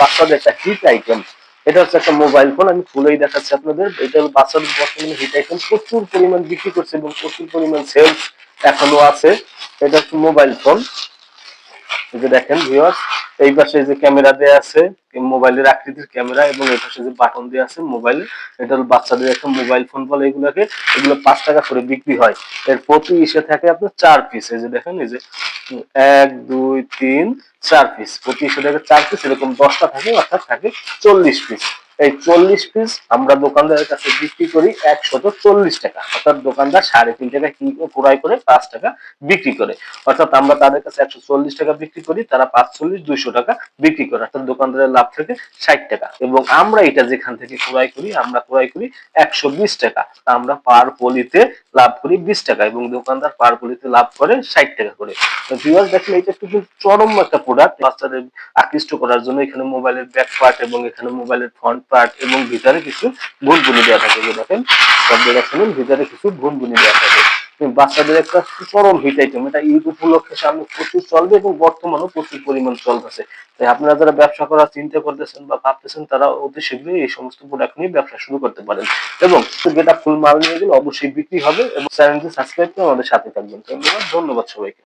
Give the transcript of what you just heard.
বাচ্চাদের একটা hit item এটা হচ্ছে একটা মোবাইল ফোন আমি খুলেই দেখাচ্ছি আপনাদের। এটা বাচ্চাদের বর্তমানে হিট আইটেম প্রচুর পরিমাণ বিক্রি করছে এবং প্রচুর পরিমাণ সেলস এখনও আছে। এটা হচ্ছে মোবাইল ফোন এই যে দেখেন ভিউয়ার্স এই পাশে যে ক্যামেরা দেয়া আছে মোবাইলের আকৃতির ক্যামেরা এবং এই পাশে যে বাটন দেয়া আছে মোবাইলে এটা হলো বাচ্চাদের একটা মোবাইল ফোন বলে এগুলোকে। এগুলো পাঁচ টাকা করে বিক্রি হয়। এর প্রতি ইসে থাকে আপনার চার পিস এই যে দেখেন, এই যে এক, দুই তিন, চার পিস প্রতি ইসে থাকে চার পিস এরকম দশটা থাকে, অর্থাৎ থাকে চল্লিশ পিস এই চল্লিশ পিস আমরা দোকানদারের কাছে বিক্রি করি একশত চল্লিশ টাকা। অর্থাৎ দোকানদার সাড়ে তিন টাকা কি ক্রয় করে পাঁচ টাকা বিক্রি করে। অর্থাৎ আমরা তাদের কাছে একশো চল্লিশ টাকা বিক্রি করি, তারা পাঁচ চল্লিশ, দুইশো টাকা বিক্রি করে। অর্থাৎ দোকানদারের লাভ থেকে ষাট টাকা। এবং আমরা এটা যেখান থেকে ক্রয় করি, আমরা ক্রয় করি একশো বিশ টাকা। আমরা পার পলিতে লাভ করি বিশ টাকা এবং দোকানদার পার পলিতে লাভ করে ষাট টাকা করে। ভিউয়ার্স দেখেন এটা একটু চরম একটা প্রোডাক্ট বাচ্চাদের আকৃষ্ট করার জন্য এখানে মোবাইলের ব্যাক পার্ট এবং এখানে মোবাইলের ফ্রন্ট পার্ট এবং ভিতরে কিছু ভুল ভুলভুলি দেওয়া থাকে। দেখেন সব দেখেন ভিতরে কিছু ভুল ভুলভুলি দেওয়া থাকে। বাচ্চাদের একটা চরম হিট আইটেম এটা ঈদ উপলক্ষে সামনে প্রচুর চলবে এবং বর্তমানেও প্রচুর পরিমাণ চলতেছে। তাই আপনারা যারা ব্যবসা করার চিন্তা করতেছেন বা ভাবতেছেন, তারা অতি শীঘ্রই এই সমস্ত প্রোডাক্ট নিয়ে ব্যবসা শুরু করতে পারেন। এবং যেটা ফুল মাল নিয়ে গেলে অবশ্যই বিক্রি হবে এবং চ্যানেলটি সাবস্ক্রাইব করে আমাদের সাথে থাকবেন। ধন্যবাদ ধন্যবাদ সবাইকে।